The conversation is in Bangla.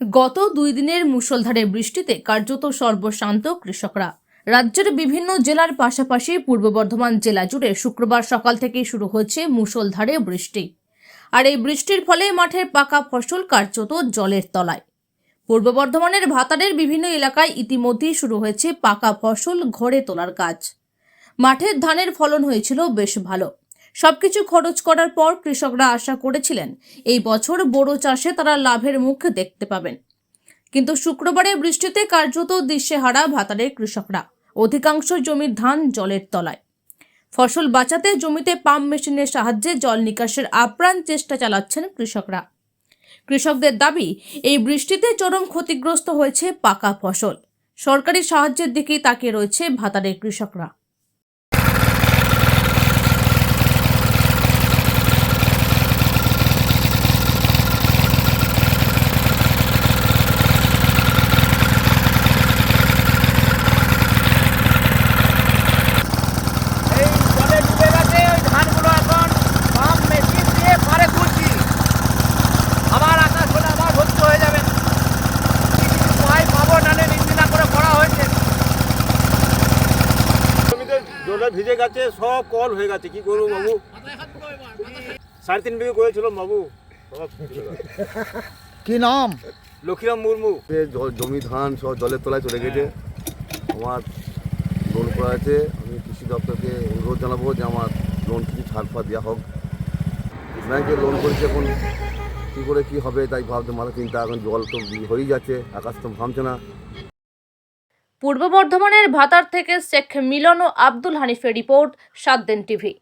গত দুই দিনের মুষলধারে বৃষ্টিতে কার্যত সর্বশান্ত কৃষকরা। রাজ্যের বিভিন্ন জেলার পাশাপাশি পূর্ব বর্ধমান জেলা জুড়ে শুক্রবার সকাল থেকেই শুরু হয়েছে মুষলধারে বৃষ্টি। আর এই বৃষ্টির ফলে মাঠের পাকা ফসল কার্যত জলের তলায়। পূর্ব বর্ধমানের ভাতারের বিভিন্ন এলাকায় ইতিমধ্যেই শুরু হয়েছে পাকা ফসল ঘরে তোলার কাজ। মাঠের ধানের ফলন হয়েছিল বেশ ভালো। সবকিছু খরচ করার পর কৃষকরা আশা করেছিলেন এই বছর বোরো চাষে তারা লাভের মুখ দেখতে পাবেন। কিন্তু শুক্রবারের বৃষ্টিতে কার্যত দিশেহারা ভাতারের কৃষকরা। অধিকাংশ জমির ধান জলের তলায়। ফসল বাঁচাতে জমিতে পাম্প মেশিনের সাহায্যে জল নিকাশের আপ্রাণ চেষ্টা চালাচ্ছেন কৃষকরা। কৃষকদের দাবি, এই বৃষ্টিতে চরম ক্ষতিগ্রস্ত হয়েছে পাকা ফসল। সরকারি সাহায্যের দিকেই তাকিয়ে রয়েছে ভাতারের কৃষকরা এই জলে ডুবে গেছে ওই ধানগুলো এখন পাম্প মেশিন দিয়ে পারে তুলছি আবার আকাশ হলে আবার ভর্তি হয়ে যাবে কি কিছু পাই পাবো নালে নিন্দিনা করে করা হয়েছে জমিতে জলে ভিজে গেছে সব কল হয়ে গেছে। কি করব বাবু? সাড়ে তিন বিঘে করেছিলাম বাবু। কি নাম? লক্ষ্মীরাম মুর্মু। জমি ধান সব জলের তলায় চলে গেছে। আমার লোন করা আছে। আমি কৃষি দপ্তরকে অনুরোধ জানাব যে আমার লোন কিছু ছাড় ফাড় দেওয়া হোক। ব্যাংকে লোন করেছে এখন। কী করে কী হবে তাই ভাবতে মাথা চিন্তা। এখন জল তো হয়েই যাচ্ছে আকাশ তো থামছে না। পূর্ব বর্ধমানের ভাতার থেকে শেখ মিলন ও আব্দুল হানিফের রিপোর্ট সাত দিন টিভি।